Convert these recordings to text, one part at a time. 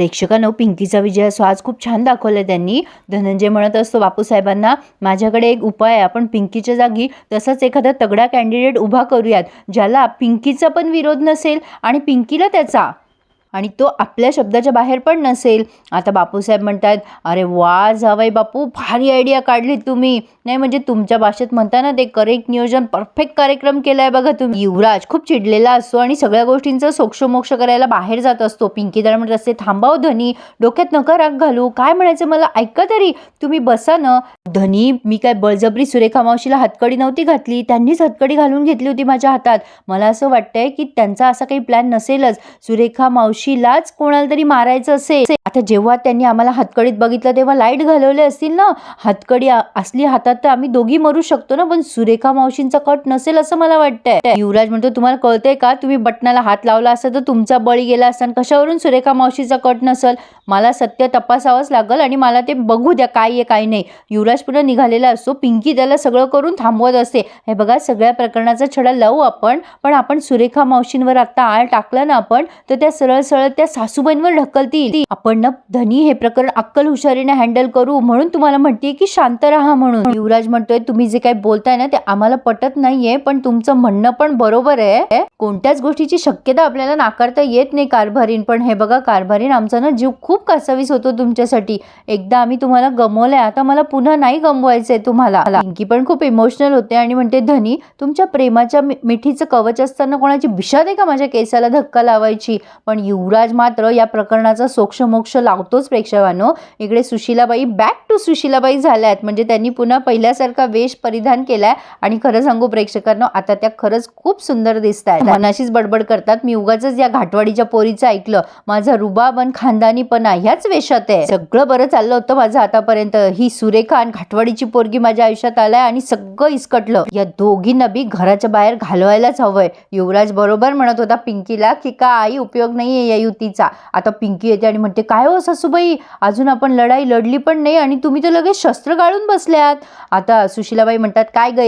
प्रेक्षकांनो हो, पिंकीचा विजय असो आज खूप छान दाखवलं त्यांनी. धनंजय म्हणत असतो बापूसाहेबांना माझ्याकडे एक उपाय आहे आपण पिंकीच्या जागी तसाच एखादा तगडा कॅन्डिडेट उभा करूयात ज्याला पिंकीचा पण विरोध नसेल आणि पिंकीला त्याचा. आणि तो आपल्या शब्दाच्या बाहेर पण नसेल. आता बापूसाहेब म्हणतात अरे वा जावाई बापू भारी आयडिया काढली तुम्ही. नाही म्हणजे तुमच्या भाषेत म्हणता ना ते करेक्ट नियोजन परफेक्ट कार्यक्रम केला आहे बघा तुम्ही. युवराज खूप चिडलेला असतो आणि सगळ्या गोष्टींचं सोक्षमोक्ष करायला बाहेर जात असतो. पिंकी तर म्हणत असते थांबाव धनी डोक्यात नका राग घालू. काय म्हणायचं मला? ऐका तरी. तुम्ही बसा ना. धनी मी काय बळजबरी सुरेखा मावशीला हातकडी नव्हती घातली? त्यांनीच हातकडी घालून घेतली होती माझ्या हातात. मला असं वाटतंय की त्यांचा असा काही प्लॅन नसेलच. सुरेखा मावशी मावशीलाच कोणाला तरी मारायचं असेल. आता जेव्हा त्यांनी आम्हाला हातकडीत बघितलं तेव्हा लाइट घालवले असतील ना? हातकडी असली हातात तर आम्ही दोघी मरू शकतो ना? पण सुरेखा मावशींचा कट नसेल असं मला वाटतंय. युवराज म्हणतो तुम्हाला कळतंय का? तुम्ही बटनाला हात लावला असता तर तुमचा बळी गेला असता आणि कशावरून सुरेखा मावशीचा कट नसल? मला सत्य तपासावंच लागल आणि मला ते बघू द्या काय आहे काय नाही. युवराज पुन्हा निघालेला असतो. पिंकी त्याला सगळं करून थांबवत असते. हे बघा सगळ्या प्रकरणाचा छडा लावू आपण पण आपण सुरेखा मावशींवर आता आळ टाकला ना आपण तर त्या सरळ सरळ त्या सासूबाईंवर ढकलतील. आपण ना धनी हे प्रकरण अक्कल हुशारीने हँडल करू म्हणून तुम्हाला म्हणते की शांत राहा म्हणून. युवराज म्हणतोय तुम्ही जे काही बोलताय ना ते आम्हाला पटत नाहीये पण तुमचं म्हणणं पण बरोबर आहे. कोणत्याच गोष्टीची शक्यता आपल्याला नाकारता येत नाही कारभारीन. पण हे बघा कारभारीन आमचा ना जीव खूप कासावीस होतो तुमच्यासाठी. एकदा आम्ही तुम्हाला गमवलंय आता मला पुन्हा नाही गमवायचंय तुम्हाला. पिंकी पण खूप इमोशनल होते आणि म्हणते धनी तुमच्या प्रेमाच्या मिठीचं कवच असताना कोणाची विषाद आहे का माझ्या केसाला धक्का लावायची? पण यु युवराज मात्र या प्रकरणाचा सोक्षमोक्ष लावतोच प्रेक्षकांनो. इकडे सुशीलाबाई बॅक टू सुशीलाबाई आहेत म्हणजे त्यांनी पुन्हा पहिल्यासारखा वेश परिधान केलाय. आणि खरं सांगू प्रेक्षकांनो आता त्या खरंच खूप सुंदर दिसत आहेत मनाशीच बडबड करतात. मी उगाच या घाटवाडीच्या पोरीचं ऐकलं. माझा रुबाब आणि खानदानीपणा ह्याच वेशात आहे. सगळं बरं चाललं होतं माझं आतापर्यंत. ही सुरेखा आणि घाटवाडीची पोरगी माझ्या आयुष्यात आलाय आणि सगळं इसकटलं. या दोघींना बी घराच्या बाहेर घालवायलाच हवंय. युवराज बरोबर म्हणत होता पिंकीला की का आई उपयोग नाहीये या युतीचा. आता पिंकी येते आणि म्हणते काय हो सासूबाई? अजून आपण लढाई लढली पण नाही आणि तुम्ही तर लगेच शस्त्र गाळून बसल्यात. आता सुशीलाबाई म्हणतात काय ग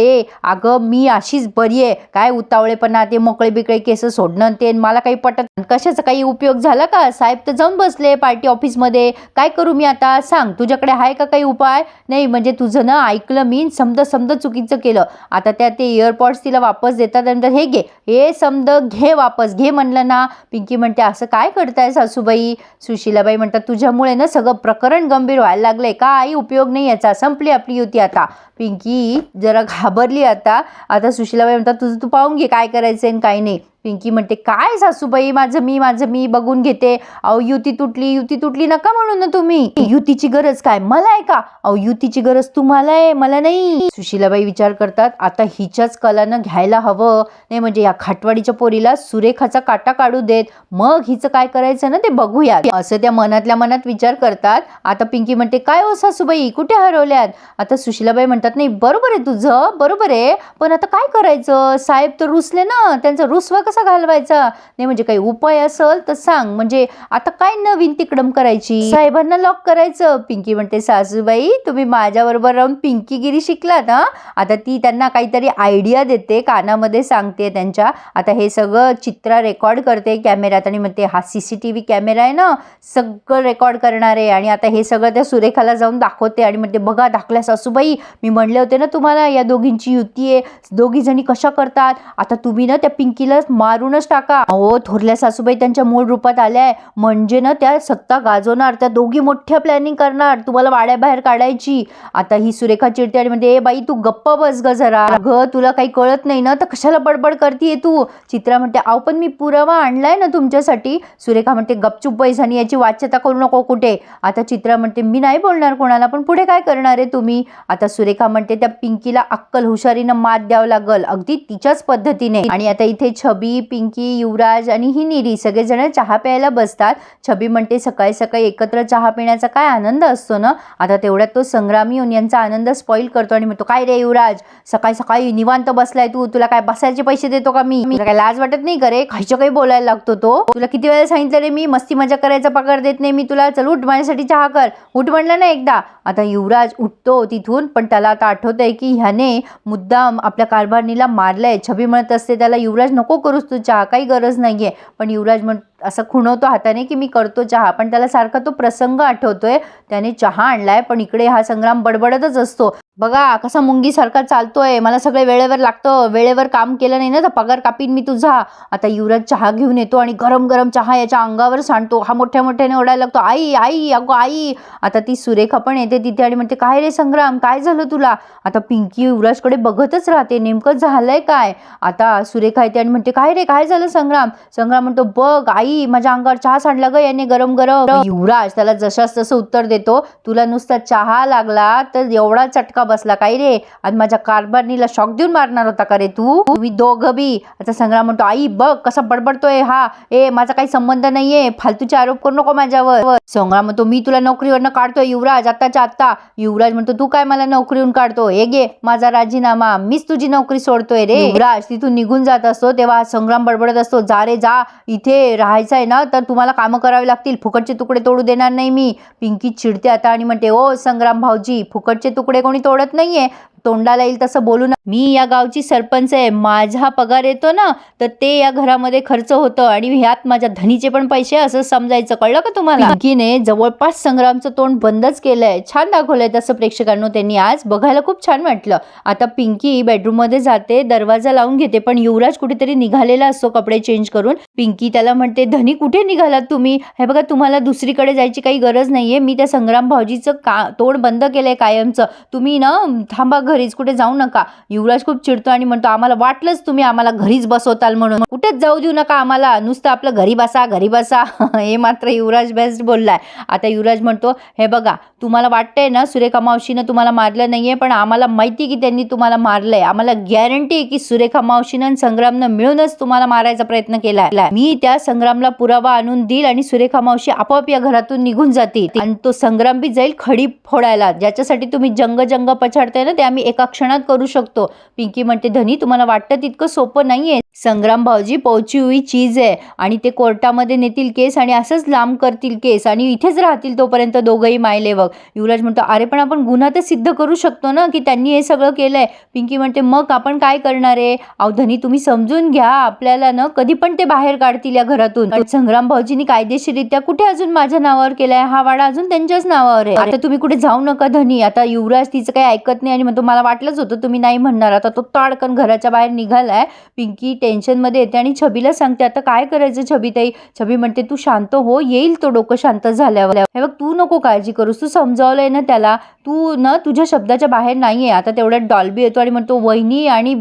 अगं मी अशीच बरी आहे. काय उतावळेपणा ते मोकळे बिकळे केस सोडणं ते आणि मला काही पटत कशाचा काही उपयोग झाला का? साहेब तर जाऊन बसले पार्टी ऑफिसमध्ये. काय करू मी आता? सांग तुझ्याकडे आहे का काही उपाय? नाही म्हणजे तुझं ना ऐकलं मी समद समद चुकीचं केलं. आता त्या ते इयरपॉड्स तिला वापस देतात आणि हे घे. हे समद घे वापस. घे म्हणलं ना. पिंकी म्हणते असं काय करताय सासूबाई? सुशीलाबाई म्हणतात तुझ्यामुळे ना सगळं प्रकरण गंभीर व्हायला लागलंय. काही उपयोग नाही याचा. संपली आपली युती आता. पिंकी जरा घाबरली आता. आता सुशीलाबाई म्हणतात तुझं तू पाहून घे काय करायचं आणि काय नाही. पिंकी म्हणते काय सासूबाई माझं मी माझं मी बघून घेते. अहो युती तुटली युती तुटली नका म्हणून ना तुम्ही. युतीची गरज काय? मला आहे का? अहो युतीची गरज तुम्हाला आहे मला नाही. सुशीलाबाई विचार करतात आता हिच्याच कलानं घ्यायला हवं. नाही म्हणजे या खाटवाडीच्या पोरीला सुरेखाचा काटा काढू देत. मग हिचं काय करायचं ना ते बघूया असं त्या मनातल्या मनात विचार करतात. आता पिंकी म्हणते काय हो सासूबाई कुठे हरवल्यात? आता सुशीलाबाई म्हणतात नाही बरोबर आहे तुझं बरोबर आहे. पण आता काय करायचं? साहेब तर रुसले ना त्यांचा रुसवा कसा घालवायचा? नाही म्हणजे काही उपाय असेल तर सांग. म्हणजे आता काय नवीन तिकडम करायची? साहेबांना लॉक करायचं. पिंकी म्हणते सासूबाई तुम्ही माझ्याबरोबर राहून पिंकीगिरी शिकलात ना आता ती त्यांना काहीतरी आयडिया देते कानामध्ये सांगते त्यांच्या. आता हे सगळं चित्र रेकॉर्ड करते कॅमेऱ्यात आणि म्हणते हा C C T V camera आहे ना? सगळं रेकॉर्ड करणार आहे. आणि आता हे सगळं त्या सुरेखाला जाऊन दाखवते आणि म्हणते बघा दाखल्या सासूबाई मी म्हणले होते ना तुम्हाला या दोघींची युती आहे. दोघी जणी कशा करतात? आता तुम्ही ना त्या पिंकीला मारूनच टाका. अहो थोरल्या सासूबाई त्यांच्या मूळ रूपात आल्याय म्हणजे ना त्या सत्ता गाजवणार त्या दोघी मोठ्या प्लॅनिंग करणार. तुम्हाला वाड्याबाहेर काढायची. आता ही सुरेखा चिडते आणि म्हणते ए बाई तू गप्प बस ग जरा. अगं तुला काही कळत नाही ना तर कशाला बडबड करतीये तू? चित्रा म्हणते अहो पण मी पुरावा आणलाय ना तुमच्यासाठी. सुरेखा म्हणते गपचूप पैसानी याची वाच्यता करू नको कुठे? आता चित्रा म्हणते मी नाही बोलणार कोणाला पण पुढे काय करणार आहे तुम्ही? आता सुरेखा म्हणते त्या पिंकीला अक्कल हुशारीनं मात द्यावं लागल. अगदी तिच्याच पद्धतीने. आणि आता इथे छबी पिंकी युवराज आणि ही निरी. सगळेजण चहा प्यायला बसतात. छबी म्हणते सकाळी सकाळी एकत्र चहा पिण्याचा काय आनंद असतो ना? आता तेवढ्यात तो संग्रामी येऊन यांचा आनंद स्पॉईल करतो आणि म्हणतो काय रे युवराज? सकाळी सकाळी निवांत बसलाय तू. तुला काय बसायचे पैसे देतो का मी? काय लाज वाटत नाही करे रे? खायचं काही बोलायला लागतो तो. तुला किती वेळा सांगितलं रे मी? मस्ती मजा करायचा पगार देत नाही मी तुला. चल उठ माझ्यासाठी चहा कर. उठ म्हणलं ना एकदा. आता युवराज उठतो तिथून पण त्याला आता आठवत आहे की ह्याने मुद्दाम आपल्या कारभारणीला मारलंय. छबी म्हणत असते त्याला युवराज नको करू नकोस काही गरज नाही आहे पण युवराज म्हण असं खुणवतो हाताने की मी करतो चहा पण त्याला सारखा तो प्रसंग आठवतोय. त्याने चहा आणलाय पण इकडे हा संग्राम बडबडतच असतो. बघा कसा मुंगीसारखा चालतोय. मला सगळं वेळेवर लागतं. वेळेवर काम केलं नाही ना तर पगार कापीन मी तुझा. आता युवराज चहा घेऊन येतो आणि गरम गरम चहा याच्या अंगावर सांडतो. हा मोठ्या मोठ्याने ओढायला लागतो आई आई अगो आई. आता ती सुरेखा पण येते तिथे आणि म्हणते काय रे संग्राम काय झालं तुला? आता पिंकी युवराजकडे बघतच राहते नेमकं झालंय काय? आता सुरेखा येते आणि म्हणते काय रे काय झालं संग्राम? संग्राम म्हणतो बघ आई माझ्या अंगावर चहा सांडला ग याने गरम गरम. युवराज त्याला जशास तसं उत्तर देतो तुला नुसता चहा लागला तर एवढा चटका बसला काय रे? आणि माझ्या कारभारणीला शॉक देऊन मारणार होता का रे तू? तुम्ही दोघं बी. आता संग्राम म्हणतो आई बघ कसा बडबडतोय हा. ए माझा काही संबंध नाहीये. फालतूचे आरोप करू नको माझ्यावर. संग्राम म्हणतो मी तुला नोकरीवरनं काढतोय युवराज आत्ताच्या आत्ता. युवराज म्हणतो तू काय मला नोकरीहून काढतो? हे घे माझा राजीनामा. मीच तुझी नोकरी सोडतोय रे. युवराज तिथून निघून जात असतो तेव्हा हा संग्राम बडबडत असतो जा रे जा. इथे व्हायचं आहे ना तर तुम्हाला कामं करावी लागतील. फुकटचे तुकडे तोडू देणार नाही मी. पिंकी चिडते आता आणि म्हणते ओ संग्राम भाऊजी फुकटचे तुकडे कोणी तोडत नाहीये. तोंडाला येईल तसं बोलू ना. मी या गावची सरपंच आहे. माझा पगार येतो ना तर ते या घरामध्ये खर्च होतं आणि ह्यात माझ्या धनीचे पण पैसे असं समजायचं. कळलं का तुम्हाला? पिंकीने जवळपास संग्रामचं तोंड बंदच केलंय. छान दाखवलंय तसं प्रेक्षकांनो त्यांनी आज. बघायला खूप छान वाटलं. आता पिंकी बेडरूममध्ये जाते दरवाजा लावून घेते पण युवराज कुठेतरी निघालेला असतो कपडे चेंज करून. पिंकी त्याला म्हणते ते धनी कुठे निघालात तुम्ही? हे बघा तुम्हाला दुसरीकडे जायची काही गरज नाही आहे मी त्या संग्राम भाऊजीचं का तोंड बंद केलं आहे कायमचं. तुम्ही ना थांबा घरीच कुठे जाऊ नका. युवराज खूप चिडतो आणि म्हणतो आम्हाला वाटलंच तुम्ही आम्हाला घरीच बसवताल म्हणून. कुठेच जाऊ देऊ नका आम्हाला. नुसतं आपलं घरी बसा घरी बसा. हे मात्र युवराज बेस्ट बोललाय. आता युवराज म्हणतो हे बघा तुम्हाला वाटतंय ना सुरेखा मावशीनं तुम्हाला मारलं नाही आहे पण आम्हाला माहिती की त्यांनी तुम्हाला मारलंय. आम्हाला गॅरंटी आहे की सुरेखा मावशीनं आणि संग्रामनं मिळूनच तुम्हाला मारायचा प्रयत्न केला मी त्या संग्राम संग्रामला पुरावा आणून देईल आणि सुरेखा मावशी आपोआप या घरातून निघून जातील. आणि तो संग्राम बी जाईल खडी फोडायला. ज्याच्यासाठी तुम्ही जंग जंग पछाडताय ना ते आम्ही एका क्षणात करू शकतो. पिंकी म्हणते धनी तुम्हाला वाटतं तितकं सोपं नाहीये? संग्राम भाऊजी पोहोची हुई चीज आहे. आणि ते कोर्टामध्ये नेतील केस आणि असंच लांब करतील केस. आणि इथेच राहतील तोपर्यंत दोघंही मायलेवक. युवराज म्हणतो अरे पण आपण गुन्हा तर सिद्ध करू शकतो ना की त्यांनी हे सगळं केलंय? पिंकी म्हणते मग आपण काय करणार आहे? अहो धनी तुम्ही समजून घ्या. आपल्याला ना कधी पण ते बाहेर काढतील या घरातून. पण संग्राम भाऊजींनी कायदेशीरित्या कुठे अजून माझ्या नावावर केलाय? हा वाडा अजून त्यांच्याच नावावर आहे. आता तुम्ही कुठे जाऊ नका धनी. आता युवराज तिचं काही ऐकत नाही आणि म्हणतो मला वाटलंच होतं तुम्ही नाही म्हणणार. आता तो ताडकन घराच्या बाहेर निघालाय. पिंकी टेन्शनमध्ये येते आणि छबीला सांगते आता काय करायचं छबी ताई छबी म्हणते तू शांत हो येईल तो डोकं शांत झाल्यावर. हे बघ तू नको काळजी करूस. तू समजावलंय ना त्याला. तू ना तुझ्या शब्दाच्या बाहेर नाहीये. आता तेवढ्यात डॉल्बी येतो आणि म्हणतो वहिनी आणि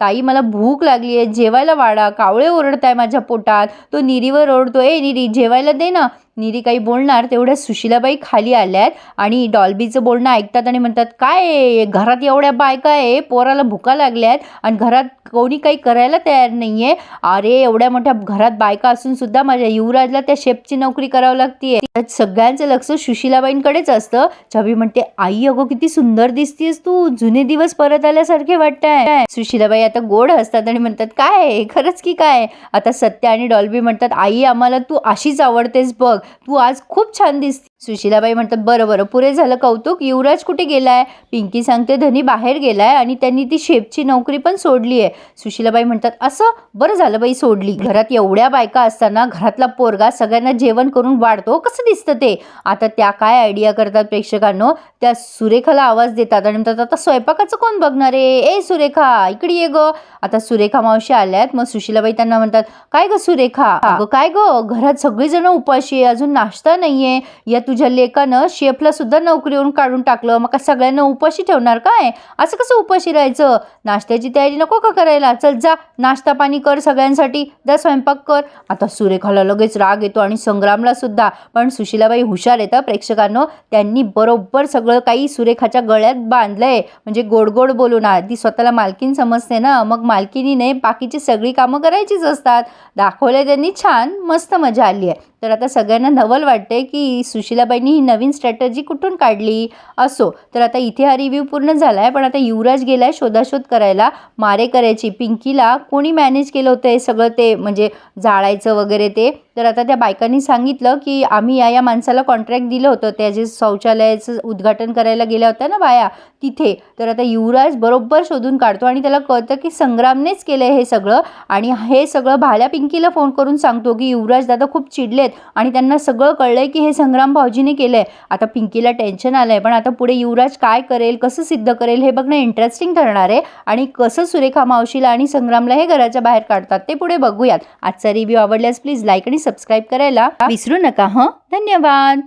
ताई मला भूक लागली आहे जेवायला वाडा. कावळे ओरडताय माझ्या पोटात. तो निरीवर ओरडतो ए निरी जेवायला दे ना. निरी काही बोलणार तेवढ्या सुशिलाबाई खाली आल्यात आणि डॉल्बीचं बोलणं ऐकतात आणि म्हणतात काय घरात एवढ्या बायका आहे पोराला भुका लागल्यात आणि घरात कोणी काही करायला तयार नाहीये. अरे एवढ्या मोठ्या घरात बायका असून सुद्धा माझ्या युवराजला त्या शेपची नोकरी करावी लागतीये. त्यात सगळ्यांचं लक्ष सुशिलाबाईंकडेच असतं. छबी म्हणते आई अगो किती सुंदर दिसतीस तू. जुने दिवस परत आल्यासारखे वाटताय. सुशिलाबाई आता गोड असतात आणि म्हणतात काय खरंच की काय? आता सत्य आणि डॉल्बी म्हणतात आई आम्हाला तू अशीच आवडतेस बघ. तू आज खूप छान दिसते सुशिलाबाई म्हणतात बरं बरं पुरे झालं कौतुक. युवराज कुठे गेलाय? पिंकी सांगते धनी बाहेर गेलाय आणि त्यांनी ती शेपची नोकरी पण सोडली आहे. सुशिलाबाई म्हणतात असं? बरं झालं बाई सोडली. घरात एवढ्या बायका असताना घरातला पोरगा सगळ्यांना जेवण करून वाढतो? कसं दिसतं ते? आता त्या काय आयडिया करतात प्रेक्षकांनो? त्या सुरेखाला आवाज देतात आणि म्हणतात आता स्वयंपाकाचं कोण बघणार आहे? ए सुरेखा इकडे ये ग. आता सुरेखा मावशी आल्यात. मग सुशिलाबाई त्यांना म्हणतात काय ग सुरेखा? काय ग? घरात सगळीजण उपाशी आहे. अजून नाश्ता नाहीये. यात तुझ्या लेकानं शेफला सुद्धा नोकरीवरून काढून टाकलं. मग सगळ्यांना उपाशी ठेवणार काय? असं कसं उपाशी राहायचं? नाश्त्याची तयारी नको का करायला? चल जा नाश्ता पाणी कर सगळ्यांसाठी. जा स्वयंपाक कर. आता सुरेखाला लगेच राग येतो आणि संग्रामला सुद्धा. पण सुशिलाबाई हुशार येतं प्रेक्षकांनो. त्यांनी बरोबर सगळं काही सुरेखाच्या गळ्यात बांधलंय. म्हणजे गोड गोड बोलून. ती स्वतःला मालकीन समजते ना. मग मालकीनीने बाकीची सगळी कामं करायचीच असतात. दाखवले त्यांनी छान. मस्त मजा आली आहे तर आता सगळ्यांना नवल वाटते की सुशिलाबाईंनी ही नवीन स्ट्रॅटजी कुठून काढली? असो. तर आता इथे हा रिव्ह्यू पूर्ण झाला आहे पण आता युवराज गेलाय शोधाशोध करायला. मारे करायची पिंकीला कोणी मॅनेज केलं होतं हे सगळं ते म्हणजे जाळायचं वगैरे ते? तर आता त्या बायकांनी सांगितलं की आम्ही या या माणसाला कॉन्ट्रॅक्ट दिलं होतं. त्या जे शौचालयाचं उद्घाटन करायला गेल्या होत्या ना बाया तिथे. तर आता युवराज बरोबर शोधून काढतो आणि त्याला कळतं की संग्रामनेच केलं हे सगळं. आणि हे सगळं भाल्या पिंकीला फोन करून सांगतो की युवराज दादा खूप चिडलेत आणि त्यांना सगळं कळलं आहे की हे संग्राम भाऊजीने केलं आहे आता पिंकीला टेन्शन आलं आहे पण आता पुढे युवराज काय करेल कसं सिद्ध करेल हे बघणं इंटरेस्टिंग ठरणार आहे. आणि कसं सुरेखा मावशीला आणि संग्रामला हे घराच्या बाहेर काढतात ते पुढे बघूयात. आजचा रिव्ह्यू आवडल्यास प्लीज लाईक आणि सबस्क्राईब करायला विसरू नका हं? धन्यवाद!